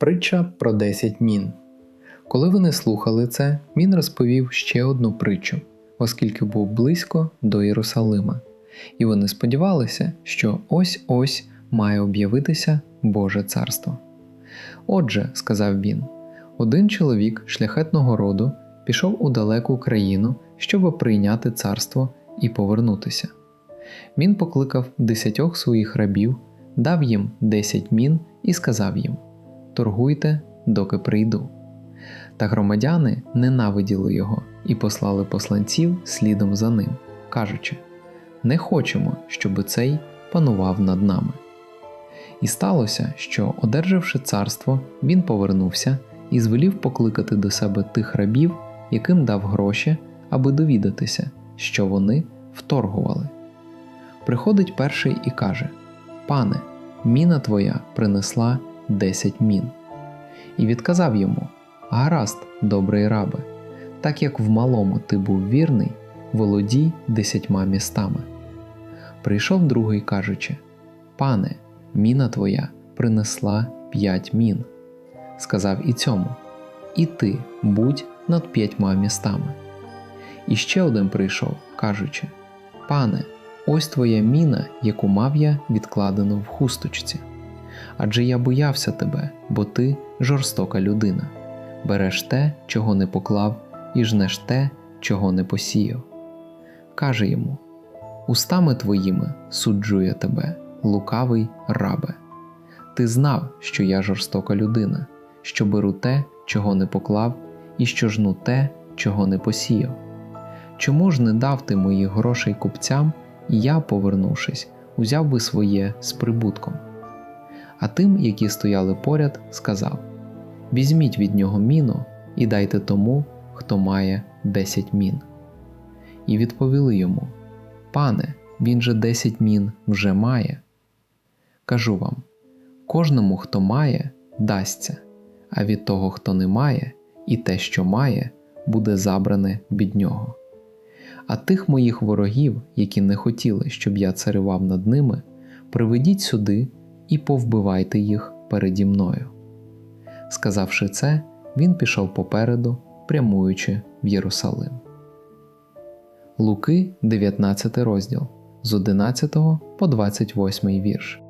Притча про 10 мін. Коли вони слухали це, він розповів ще одну притчу, оскільки був близько до Єрусалима, і вони сподівалися, що ось ось має об'явитися Боже царство. Отже, сказав він, один чоловік шляхетного роду пішов у далеку країну, щоб прийняти царство і повернутися. Він покликав десятьох своїх рабів, дав їм десять мін і сказав їм торгуйте, доки прийду. Та громадяни ненавиділи його і послали посланців слідом за ним, кажучи: Не хочемо, щоб цей панував над нами. І сталося, що, одержавши царство, він повернувся і звелів покликати до себе тих рабів, яким дав гроші, аби довідатися, що вони вторгували. Приходить перший і каже: Пане, міна твоя принесла десять мін. І відказав йому: Гаразд, добрий рабе, так як в малому ти був вірний, володій десятьма містами. Прийшов другий, кажучи: Пане, міна твоя принесла п'ять мін. Сказав і цьому: І ти будь над п'ятьма містами. І ще один прийшов, кажучи: Пане, ось твоя міна, яку мав я відкладену в хусточці. Адже я боявся тебе, бо ти жорстока людина. Береш те, чого не поклав, і жнеш те, чого не посіяв. Каже йому: Устами твоїми суджу я тебе, лукавий рабе. Ти знав, що я жорстока людина, що беру те, чого не поклав, і що жну те, чого не посіяв. Чому ж не дав ти моїх грошей купцям, і я, повернувшись, узяв би своє з прибутком? А тим, які стояли поряд, сказав: Візьміть від нього міну і дайте тому, хто має десять мін. І відповіли йому: Пане, він же десять мін вже має. Кажу вам: кожному, хто має, дасться, а від того, хто не має, і те, що має, буде забране від нього. А тих моїх ворогів, які не хотіли, щоб я царював над ними, приведіть сюди і повбивайте їх переді мною. Сказавши це, він пішов попереду, прямуючи в Єрусалим. Луки, 19 розділ з 11 по 28 вірш.